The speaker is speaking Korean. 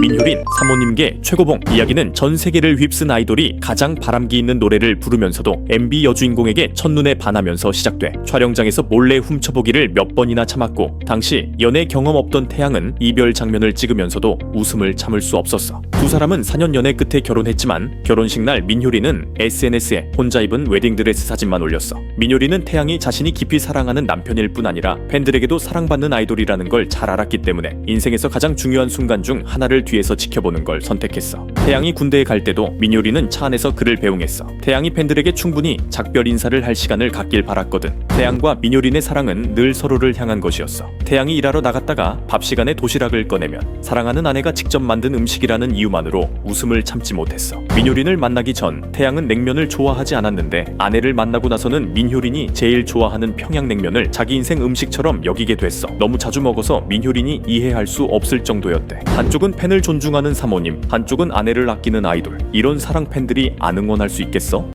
민효린 사모님께 최고봉. 이야기는 전 세계를 휩쓴 아이돌이 가장 바람기 있는 노래를 부르면서도 MB 여주인공에게 첫눈에 반하면서 시작돼 촬영장에서 몰래 훔쳐보기를 몇 번이나 참았고 당시 연애 경험 없던 태양은 이별 장면을 찍으면서도 웃음을 참을 수 없었어. 두 사람은 4년 연애 끝에 결혼했지만 결혼식 날 민효리는 SNS에 혼자 입은 웨딩드레스 사진만 올렸어. 민효리는 태양이 자신이 깊이 사랑하는 남편일 뿐 아니라 팬들에게도 사랑받는 아이돌이라는 걸 잘 알았기 때문에 인생에서 가장 중요한 순간 중 하나를 뒤에서 지켜보는 걸 선택했어. 태양이 군대에 갈 때도 민효리는 차 안에서 그를 배웅했어. 태양이 팬들에게 충분히 작별 인사를 할 시간을 갖길 바랐거든. 태양과 민효린의 사랑은 늘 서로를 향한 것이었어. 태양이 일하러 나갔다가 밥 시간에 도시락을 꺼내면 사랑하는 아내가 직접 만든 음식이라는 이유만으로 웃음을 참지 못했어. 민효린을 만나기 전 태양은 냉면을 좋아하지 않았는데 아내를 만나고 나서는 민효린이 제일 좋아하는 평양냉면을 자기 인생 음식처럼 여기게 됐어. 너무 자주 먹어서 민효린이 이해할 수 없을 정도였대. 한쪽은 팬을 존중하는 사모님, 한쪽은 아내 를 아끼는 아이돌. 이런 사랑 팬들이 안 응원할 수 있겠어?